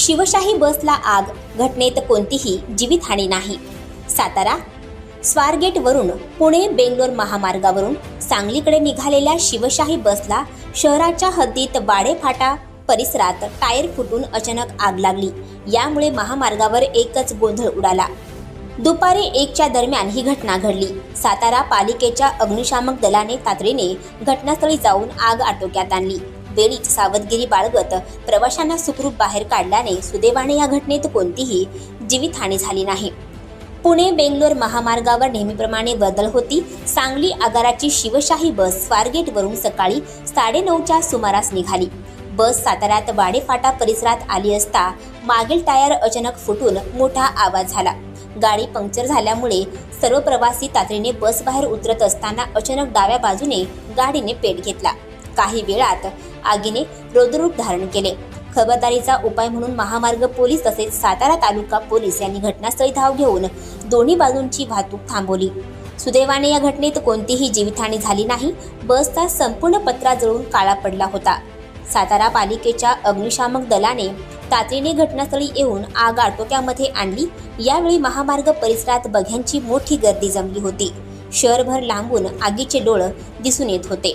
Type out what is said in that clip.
शिवशाही बसला आग. घटनेत कोणतीही जीवितहानी नाही. सातारा स्वारगेटवरून पुणे बेंगलोर महामार्गावरून सांगलीकडे निघालेल्या शिवशाही बसला शहराच्या हद्दीत वाडेफाटा परिसरात टायर फुटून अचानक आग लागली. यामुळे महामार्गावर एकच गोंधळ उडाला. दुपारी एकच्या दरम्यान ही घटना घडली. सातारा पालिकेच्या अग्निशामक दलाने तातडीने घटनास्थळी जाऊन आग आटोक्यात आणली. वेळीच सावधगिरी बाळगत प्रवाशांना सुखरूप बाहेर काढल्याने सुदैवाने या घटनेत कोणतीही जीवितहानी झाली नाही. पुणे बेंगलोर महामार्गावर नेहमीप्रमाणे बदल होती. सांगली आगाराची शिवशाही बस स्वारगेटवरून सकाळी साडेनऊच्या सुमारास निघाली. बस साताऱ्यात वाडेफाटा परिसरात आली असता मागील टायर अचानक फुटून मोठा आवाज झाला. गाडी पंक्चर झाल्यामुळे सर्व प्रवासी तातडीने बस बाहेर उतरत असताना अचानक डाव्या बाजूने गाडीने पेट घेतला. काही वेळात आगीने रोदरूप धारण केले. खबरदारीचा उपाय म्हणून महामार्ग पोलीस तसेच सातारा तालुका पोलीस यांनी घटनास्थळी धाव घेऊन दोन्ही बाजूंची वाहतूक थांबवली. सुदैवाने या घटनेत कोणतीही जीवितहानी झाली नाही. बसचा संपूर्ण पत्रा जळून काळा पडला होता. सातारा पालिकेच्या अग्निशामक दलाने तातडीने घटनास्थळी येऊन आग आटोक्यामध्ये आणली. यावेळी महामार्ग परिसरात बघ्यांची मोठी गर्दी जमली होती. शहरभर लांबून आगीचे डोळ दिसून येत होते.